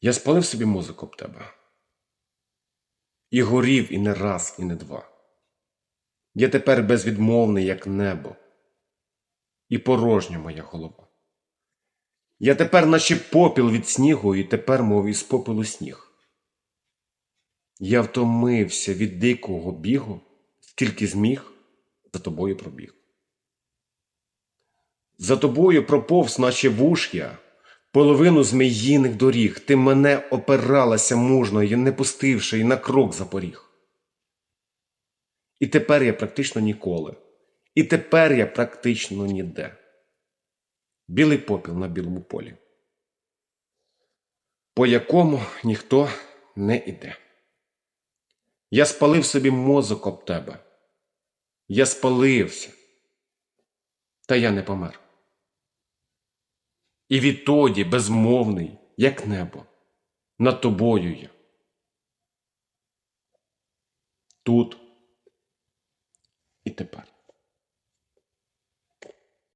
Я спалив собі музику об тебе. І горів і не раз, і не два. Я тепер безвідмовний, як небо, і порожня моя голова. Я тепер, наче попіл від снігу, і тепер, мов із попелу сніг. Я втомився від дикого бігу, скільки зміг, за тобою пробіг. За тобою проповз, наче вуш я, половину зміїних доріг. Ти мене опиралася мужно, і не пустивши, і на крок запоріг. І тепер я практично ніколи. І тепер я практично ніде. Білий попіл на білому полі, по якому ніхто не іде. Я спалив собі мозок об тебе. Я спалився, та я не помер. І відтоді безмовний, як небо, над тобою я. Тут і тепер.